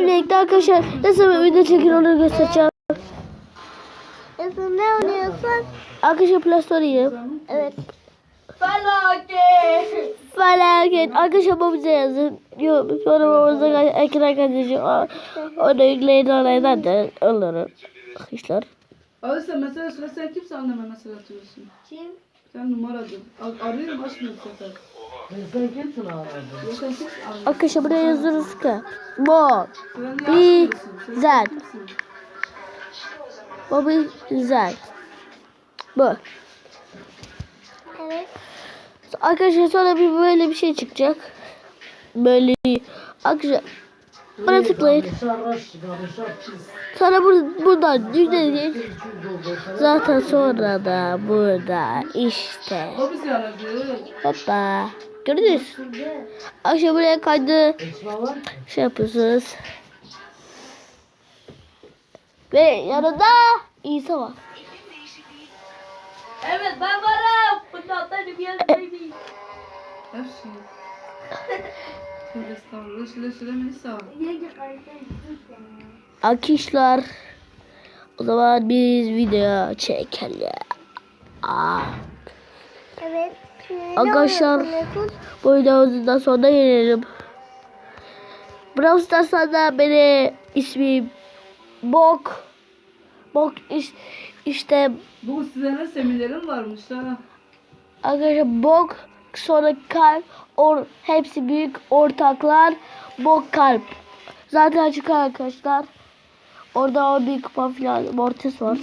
Birlikte arkadaşlar nasıl bir video çekin onu göstereceğim. Esin ne oynuyorsun? Arkadaşlar Play Store'yim. Evet. Felaket. Felaket. Arkadaşlar babamıza yazın. Yok sonra babamıza ekran kaydedici. Onu yükleyin oraya da alırım. Arkadaşlar. Sen mesela sen kimse anneme mesaj atıyorsun. Kim? Sen numaradır. Ar- arıyorum açmıyor bu sefer. Sen kimsin abi? Ya sen kimsin? Arkadaşlar buraya yazıyoruz ki. Sen Güzel. kimsin? Baba güzel. Bu. Evet. Arkadaşlar sonra bir böyle bir şey çıkacak. Böyle arkadaşlar bana tıklayın. Sonra bur buradan yükleyin. Zaten sonra da burada işte. Hoppa. Gördünüz. Akşam buraya kaydı. Şey yapıyorsunuz. Ve yanında İsa var. Evet ben varım. Bundan benim yanımdayım. Her şey. O zaman biz video çekelim. Aa, Evet. Şimdi ne Arkadaşlar- bu videomuzdan sonra gelelim. Brawl Stars'tan da beni ismim Bok. Bok iş, işte Bu size ne seminerim varmış ha. arkadaşlar Bok sonra kalp or, hepsi büyük ortaklar Bok kalp. Zaten açık arkadaşlar. Orada o bir kupa falan Mortis var.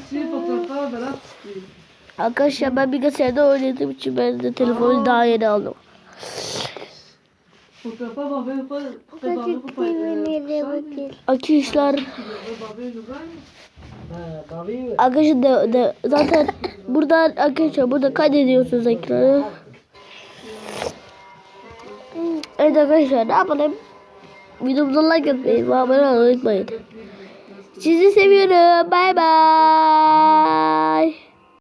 Arkadaşlar ben bilgisayarda oynadığım için ben de telefonu daha yeni aldım. Arkadaşlar arkadaşlar de, de, zaten buradan arkadaşlar burada kaydediyorsunuz ekranı. Evet arkadaşlar ne yapalım? Videomuza like atmayı ve abone olmayı unutmayın. Sizi seviyorum. Bay bay.